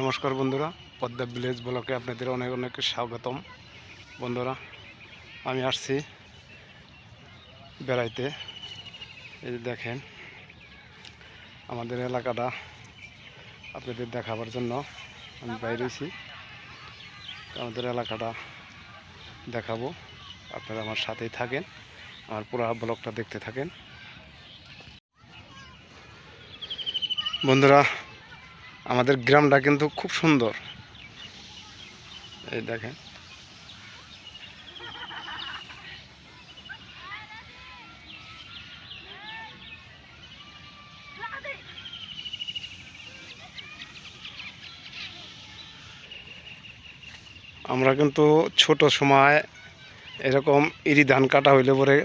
নমস্কার বন্ধুরা, পদ্মা ভিলেজ ব্লকে আপনাদের অনেক অনেক স্বাগতম। বন্ধুরা, আমি আসছি বেড়াইতে। এই যে দেখেন, আমাদের এলাকাটা আপনাদের দেখাবার জন্য আমি বাইরেছি আমাদের এলাকাটা দেখাবো। আপনারা আমার সাথেই থাকেন, আমার পুরো ব্লগটা দেখতে থাকেন। বন্ধুরা আমাদের গ্রামটা কিন্তু খুব সুন্দর। এই দেখেন। আমরা কিন্তু ছোট সময় এরকম ইরি ধান কাটা হইলে পরে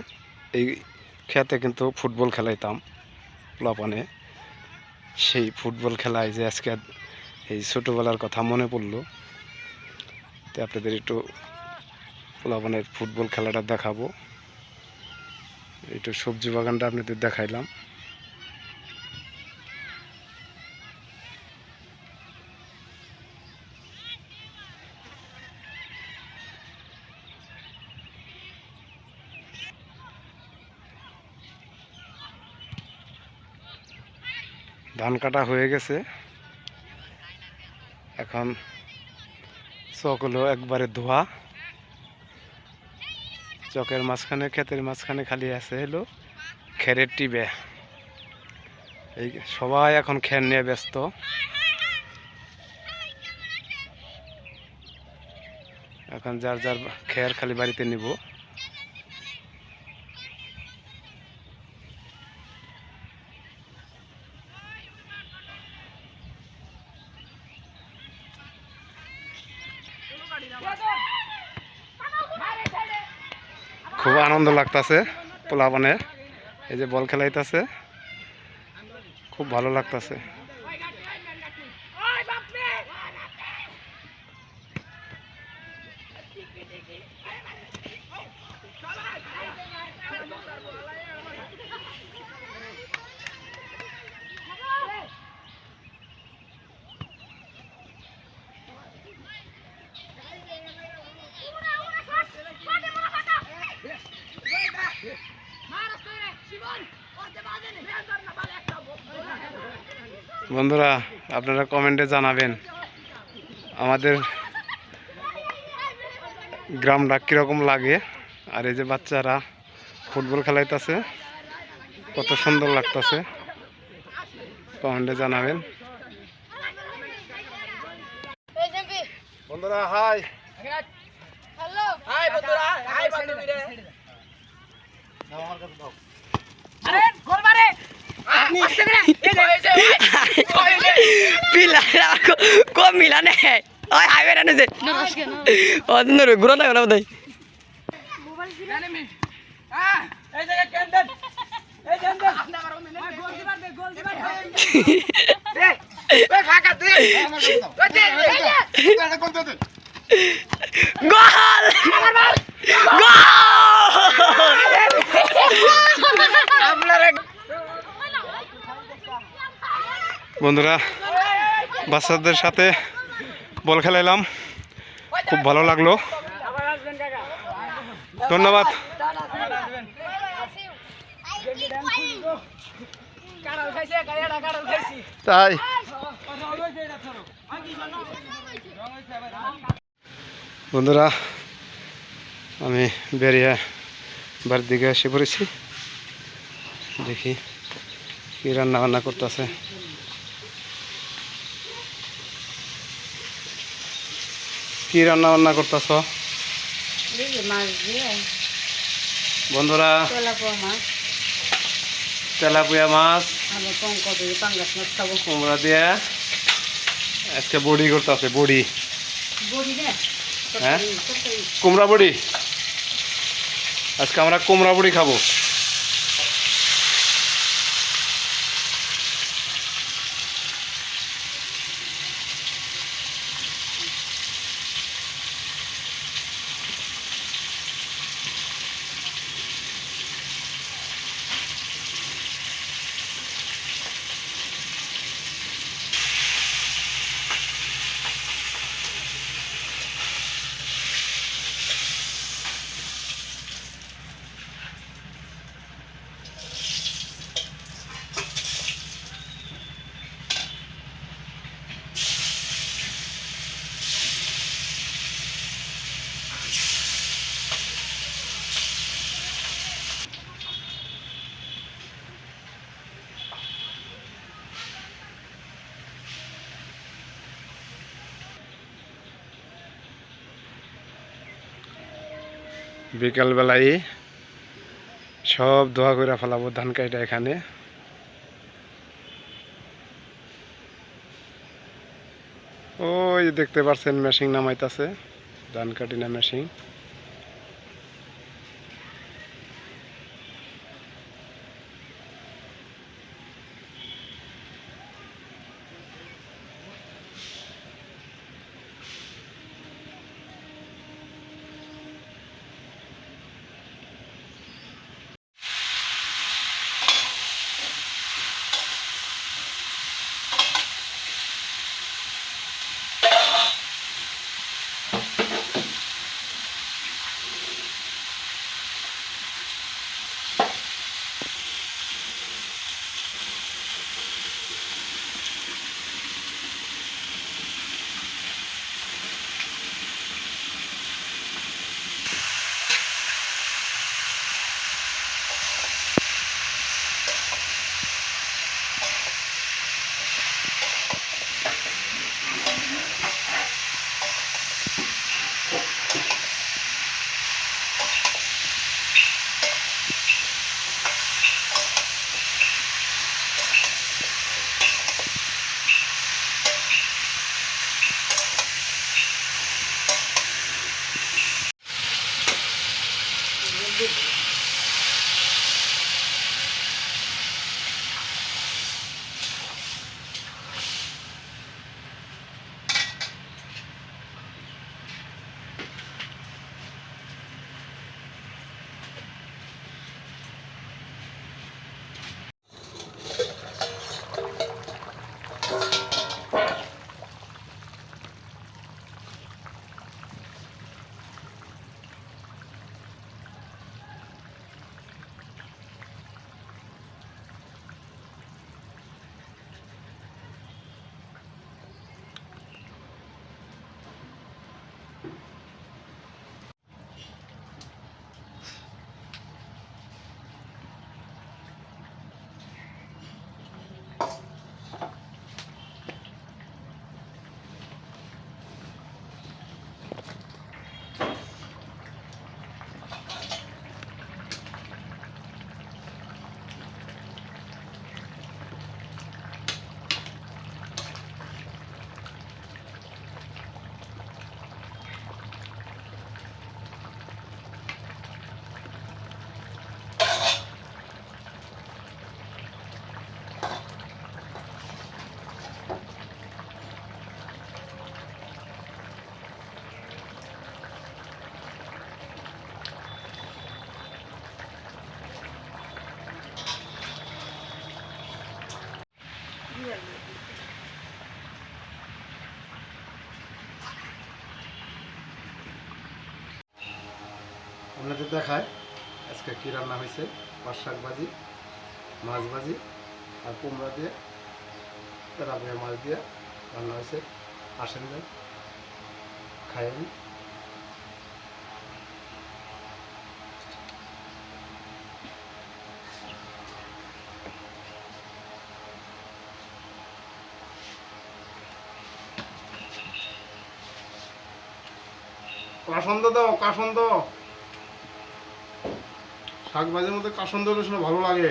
এই খেতে কিন্তু ফুটবল খেলাইতাম, প্লাপানে। সেই ফুটবল খেলায় যে আজকে এই ছোটোবেলার কথা মনে পড়ল। তো আপনাদের একটু পোলাপানের ফুটবল খেলাটা দেখাবো। একটু সবজি বাগানটা আপনাদের দেখাইলাম। ধান কাটা হয়ে গেছে। এখন চকগুলো একবারে ধোয়া। চকের মাঝখানে, ক্ষেতের মাঝখানে খালি আছে হলো খেরের টিবে। এই সবাই এখন খের নিয়ে ব্যস্ত। এখন যার যার খের খালি বাড়িতে নিব। আনন্দ লাগতেছে পোলাপানে এই যে বল খেলাইতাছে। খুব ভালো লাগতাছে। বন্ধুরা আপনারা কমেন্টে জানাবেন আমাদের গ্রামটা কীরকম লাগে আর এই যে বাচ্চারা ফুটবল খেলাইতেছে কত সুন্দর লাগতেছে। কমেন্টে জানাবেন। বন্ধুরা হাই। হ্যালো। হাই বন্ধুরা হাই বান্ধবীরা। আরে গোল মারে আসতে না। এই যে এই যে পিলারা কো মিলা নে ওই হাইবে না যে নমস্কার অদিন রে গুরা না না দাই জানে মি হ্যাঁ এই জায়গা ক্যান্ডেল এই ক্যান্ডেল আপনি আমার মিনিট গোল দিবার দে গোল দিবার দে ওই ফাঁকা দে ওই দে দে গোল গোল আপনারা বন্ধুরা, বাচ্চাদের সাথে বল খেলাইলাম। খুব ভালো লাগল। ধন্যবাদ। তাই। বন্ধুরা, আমি বেরিয়ে বাড়ির দিকে এসে পড়েছি। দেখি কি রান্না বান্না করতেছে। কি রান্না বান্না করতেছ? বন্ধুরা তেলাপুয়া মাছ। কুমড়া দিয়ে। আজকে বড়ি করতেছে বড়ি। বড়ি হ্যাঁ? কুমড়া বড়ি? আজকে আমরা কুমড়া বড়ি খাব। বিকালবেলায় সব দোয়া করে ফেলাবো ধান কাইটা এখানে। ওই দেখতে পাচ্ছেন মেশিন নামাইতেছে, ধান কাটি না মেশিন। আপনাদের দেখায়, আজকে কী রান্না হয়েছে? পাঁচ শাক ভাজি, মাছ ভাজি, আর কুমড়া দিয়ে রাবিয়া মাছ দিয়ে রান্না হয়েছে। আসেন যান খাইয়েন কাসন্দ দাও কাসন্দ শাক ভাজির মধ্যে কাসন্দ হলে শুনে ভালো লাগে।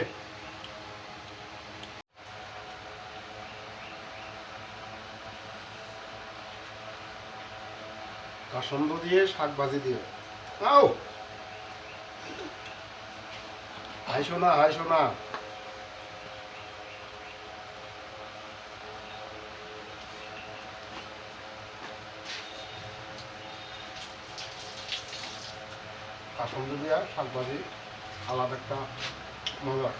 কাসন্দ দিয়ে শাক ভাজি দিয়ে। আও! হাই সোনা হাই সোনা। কাসন্দ দিয়া শাক ভাজি আলাদা একটা মজা।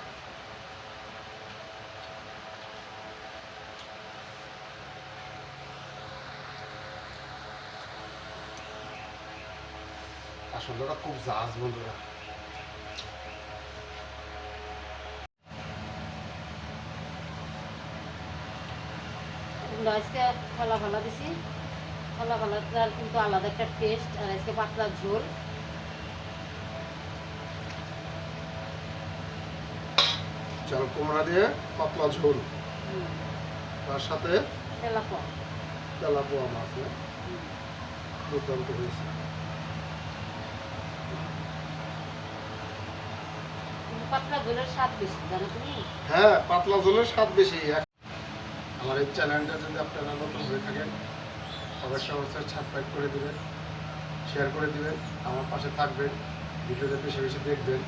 কাসন্দটা খুব জাহাজ বন্ধুরা। আজকে খোলা ফলা দিছি। খোলা ফলাটার কিন্তু আলাদা একটা টেস্ট আর আজকে পাতলা ঝোল। চাল কুমড়া দিয়ে পাতলা ঝোল। তার সাথে তেলাপোয়া। মাছ দুর্দান্ত হয়েছে। হ্যাঁ পাতলা ঝোলের স্বাদ বেশি। আমার এই চ্যানেলটা যদি আপনারা নতুন হয়ে থাকেন অবশ্যই অবশ্যই সাবস্ক্রাইব করে দিবেন শেয়ার করে দিবেন আমার পাশে থাকবেন ভিডিওটা বেশি বেশি দেখবেন।